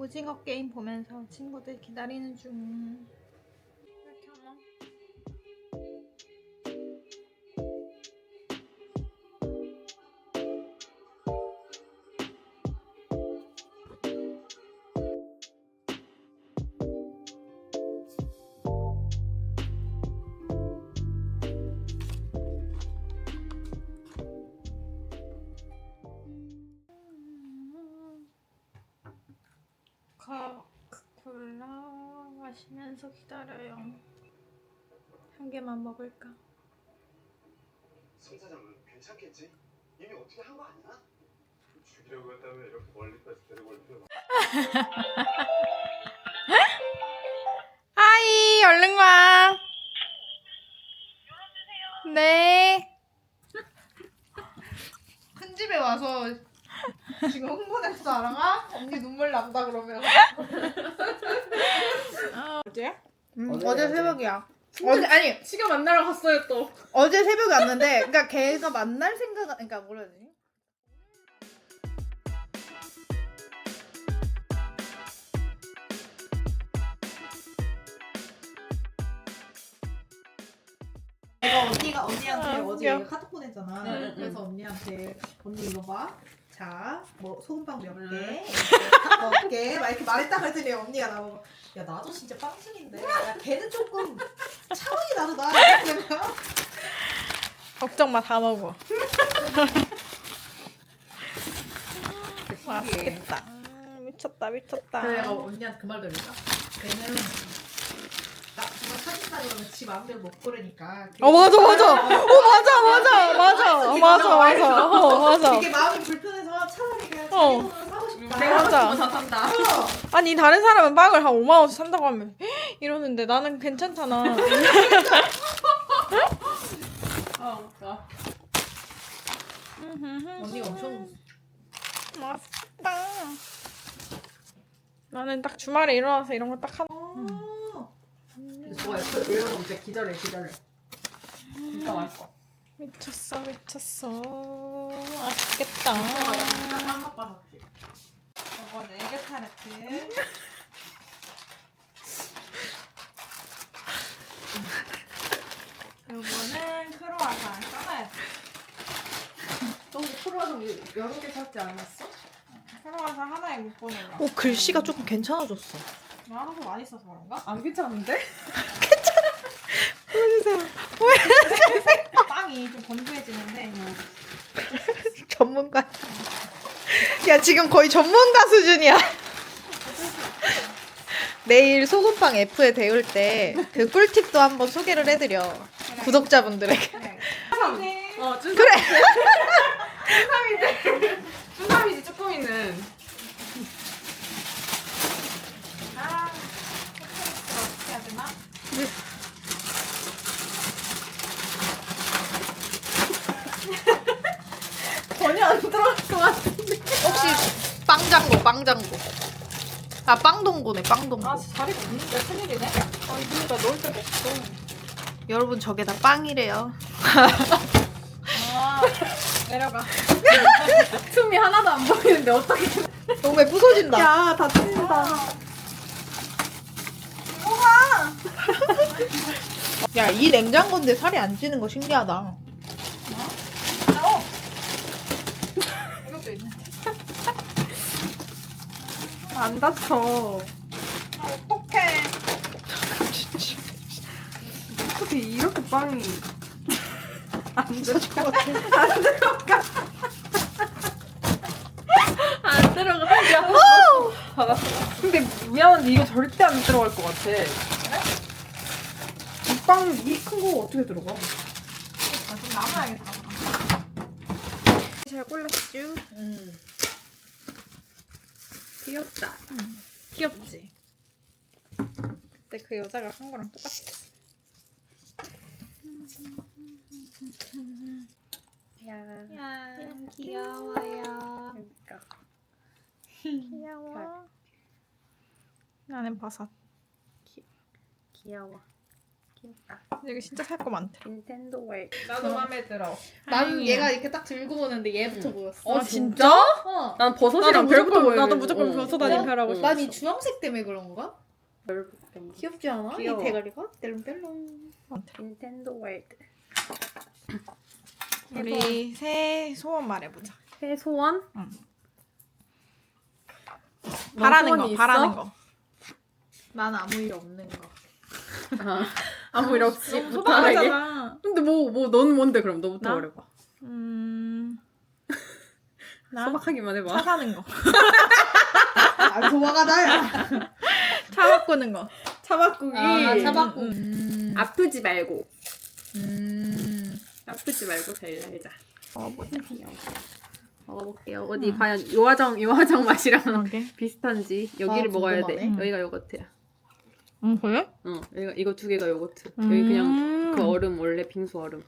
오징어 게임 보면서 친구들 기다리는 중. 코카콜라 마시면서 기다려요. 한 개만 먹을까? 송 사장은 괜찮겠지? 이미 어떻게 한 거 아니야? 죽이려고 했다면 이렇게 멀리까지 데리고 올 필요가 아이 얼른 와. 네. 큰 집에 와서 지금 흥분했어 알아가? 언니 눈물 난다 그러면. 어제? 음, 어제, 어제 어제. 새벽이야. 어제 아니 시가 만나러 갔어요 또. 어제 새벽에 왔는데 그러니까 걔가 만날 생각 그러니까 뭐라 해야 되지? 내가 언니가 언니한테 아, 어제 웃겨. 카톡 보냈잖아. 네, 네, 그래서 언니한테 언니 이거 봐. 자, 뭐 소금빵 몇 개, 네. 몇 개, 막 이렇게 말했다 그랬더니 언니가 나보고 야 나도 진짜 빵순인데, 야 걔는 조금 차원이 다르다. 걱정 마 다 먹어. 맛있겠다. 음, 미쳤다 미쳤다. 그래 내가 언니한테 그 말도 해줬다. 걔는 나 정말 사진다 그러면 지 마음대로 못 고르니까. 어 맞아 맞아. 어 맞아 맞아 맞아 맞아 맞아. 어 맞아. 되게 마음이 불 어. 맞아. 다 산다. 어. 아니 다른 사람은 빵을 한 5만 원씩 산다고 하면 이러는데 나는 괜찮잖아. 아 웃겨. 언니가 엄청 맛있다. 나는 딱 주말에 일어나서 이런 거 딱. 어. 좋아요. 이러고 이제 기다려 기다려. 진짜 맛있어. 미쳤어 미쳤어. 맛있겠다. 이거는 에그 타르트. 요거는 크로아상 써놔야 돼. 너 프로좀 여러 개 샀지 않았어? 크로아상 하나에 6번을 오 글씨가 조금 괜찮아졌어. 알아서 많이 써서 그런가? 안 괜찮은데? 빵이 좀 건조해지는데 전문가. 야 지금 거의 전문가 수준이야. 내일 소금빵 F에 데울 때 그 꿀팁도 한번 소개를 해드려 구독자분들에게. 그래. 어 준. 그래. 춘삼이지 쭈꾸미는. 아, 어떻게 해야 되나? 전혀 안 들어갈 것 같은데. 혹시 빵장고. 아 빵동고네 빵동고. 아, 자리가 없는데 큰일이네. 아, 이거니까 넣을 데가 없어. 여러분 저게 다 빵이래요. 아, 내려가. 틈이 하나도 안 보이는데 어떻게? 너무 부서진다. 야 다친다. 야이 냉장고인데 살이 안 찌는 거 신기하다. 어. 이것도 있네. 안 다쳐. 아, 어떡해. 어떻게 이렇게 빵이 안 같아. 안 들어가. 안 들어가. 야, 받았어. 근데 미안한데 이거 절대 안 들어갈 것 같아. 이빵이 큰거 어떻게 들어가? 아, 좀 남아야겠다. 잘 골랐죠? 음. 귀엽다. 귀엽지? 근데 그 여자가 한 거랑 똑같아. 야. 야, 귀여워요. 그러니까. 귀여워. 나는 버섯. 귀여워. 여기 진짜 살 거 많대. 닌텐도 웨이. 나도 마음에 들어. 다행이야. 나는 얘가 이렇게 딱 들고 보는데 얘부터 보였어. 어, 진짜? 어. 난 버섯이랑 나도 별부터 무조건 보여. 나도 무조건 버섯 다닌 별하고 싶어. 난 이 주황색 때문에 그런가? 귀엽지 않아? 귀여워. 이 대가리가? 떼롱떼롱. 닌텐도 월드. 우리 새 소원 말해보자. 새 소원? 응. 너 바라는 소원이 거, 있어? 바라는 거. 난 아무 일 없는 거. 아, 아무 일 없이 너무 무탈하게. 근데 뭐뭐 너는 뭔데 그럼 너부터 나? 말해봐. 음. 나? 소박하기만 차 해봐. 사는 거. 아 좋아가다야. 차 바꾸는 거. 차 바꾸기. 아 차 바꾸. 음. 음. 아프지 말고. 음. 아프지 말고 잘 살자. 먹어보자. 먹어볼게요. 어디 과연 요화정 요화정 맛이랑 그러게. 비슷한지 여기를 아, 먹어야 돼. 궁금하네. 여기가 요거트야. 음, 그래? 어, 이거 이거 두 개가 요거트. 음. 여기 그냥 그 얼음 원래 빙수 얼음.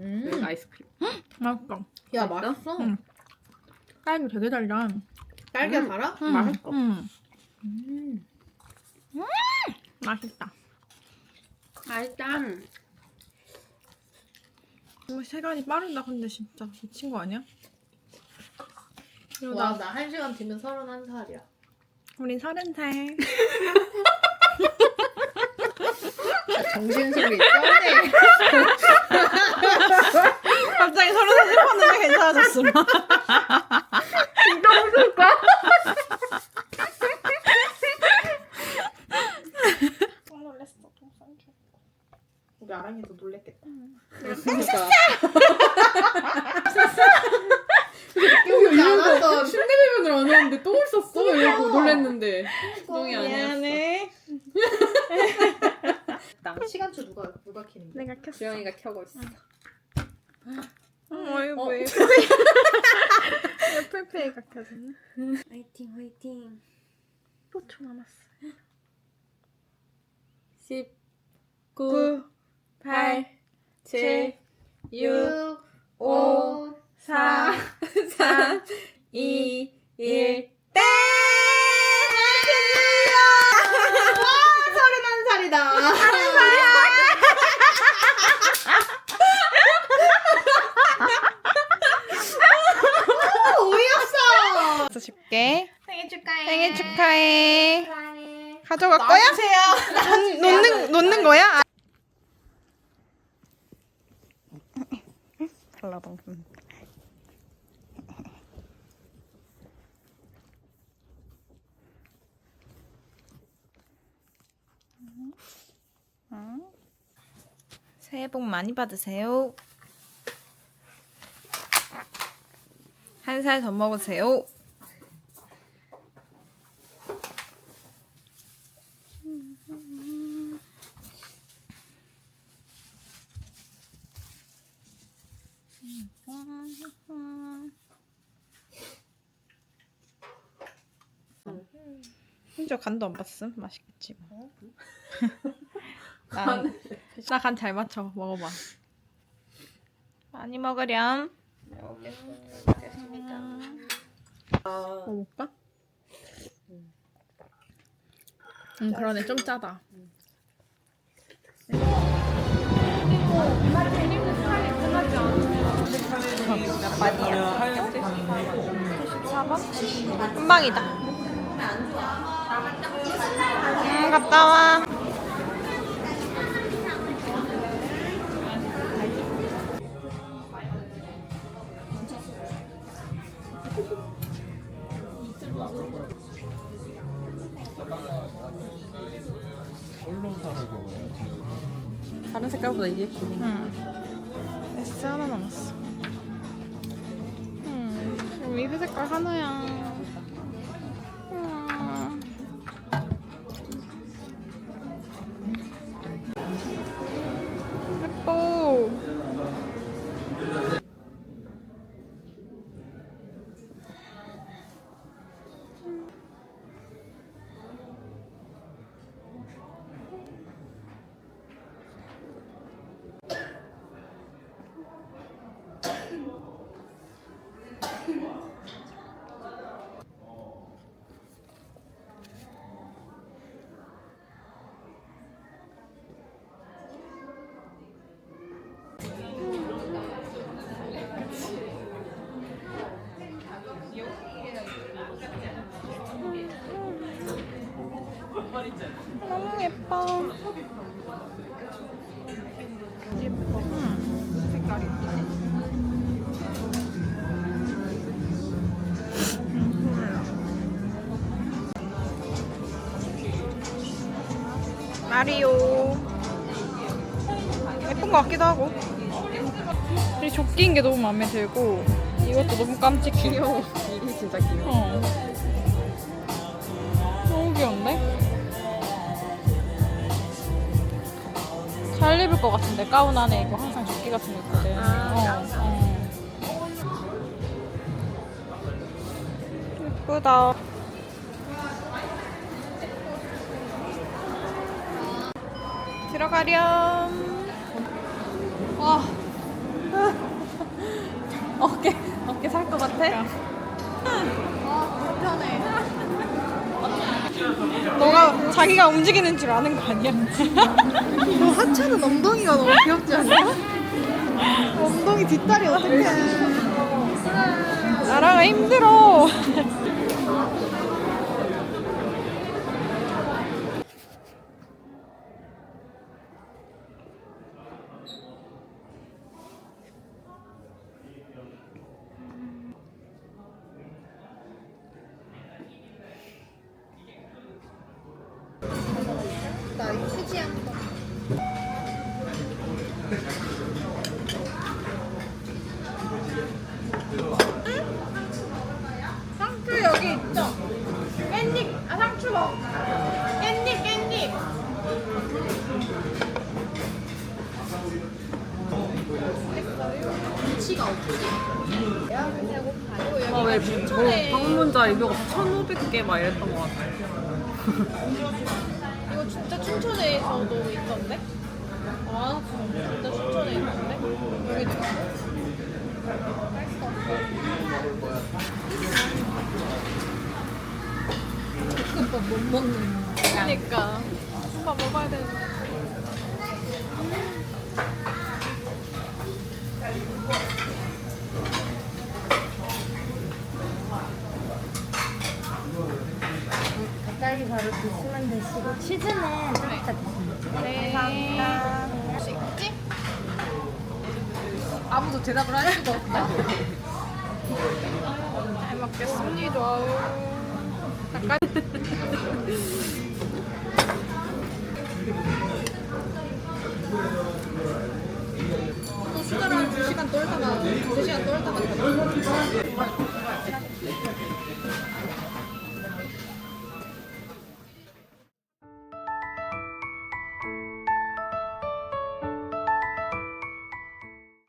음. 여기가 아이스크림. 맛있어. 야 맛있어? 맛있어. 응. 딸기 되게 달다. 딸기가 음. 달아? 음. 맛있어. 음. 음. 맛있다. 일단 정말 시간이 빠르다 근데 진짜 미친 거 아니야? 이러다 와, 나 한 시간 뒤면 서른한 살이야. 우린 서른 살. 정신술이 쩌네. 갑자기 서른 살 싶었는데 괜찮아졌어. 놀랬어. 똥 싼줄. 우리 아랑이도 놀랬겠다. 그러니까 안 왔던. 흉내배면을 안 하는데 똥을 썼어. 이러고 놀랬는데 똥이 아니었어. 미안해. 시간초 누가 누가 키는 거야? 내가 켰어. 주영이가 켜고 있어. 어, 이거 어. 왜? 애플페이가 켜졌네. 화이팅 화이팅. 15초 남았어. 10 9 8 7 6 5 4 3 2 1 살이다. 어이없어. 저 줄게. 생일 축하해. 생일 축하해. 축하해. 가져갈 거야? 놓- 놓는 놓는 거야? 달라동. 새해 복 많이 받으세요. 한 살 더 먹으세요. 혼자 간도 안 봤음? 맛있겠지 뭐. 나 간 잘 맞춰 먹어봐. 많이 먹으렴. 먹어볼까? 응 그러네 좀 짜다. 몇 반이야? 74번? 한 방이다. 음, 갔다 와. 다른 색깔보다 이게 예쁘네. 응. S 하나 남았어. 음, 우리 회색깔 하나야. 너무 예뻐. 마리오. 예쁜 것 같기도 하고. 이 조끼인 게 너무 마음에 들고 이것도 너무 깜찍해. 귀여워. 일이 진짜 귀여워. 어. 너무 귀여운데? 잘 입을 것 같은데 가운 안에 이거 항상 조끼 같은 거 입거든. 아, 어, 어. 예쁘다. 들어가렴. 와. 어깨 어깨 살 것 같아? 너가 자기가 움직이는 줄 아는 거 아니야? 너 하체는 엉덩이가 너무 귀엽지 않냐? 엉덩이 뒷다리 어떡해. 나랑은 힘들어. 나 이거 휴지 한 번. 상추 여기 있죠? 깻잎, 아 상추 먹. 깻잎, 깻잎. 아, 왜 뭐, 방문자 이거 1,500개 막 이랬던 것 같아. 이거 진짜 춘천에서도 있던데? 아, 진짜 춘천에 있던데? 여기 볶음밥 못 먹는 그러니까 밥 먹어야 되는데. 바로 드시면 되시고 치즈는 좀 이따 드시면 네. 감사합니다. 식지? 아무도 대답을 할 수가 없다. 잘 먹겠습니다. 또 수다를 한 2시간 떨다가 2시간 떨다가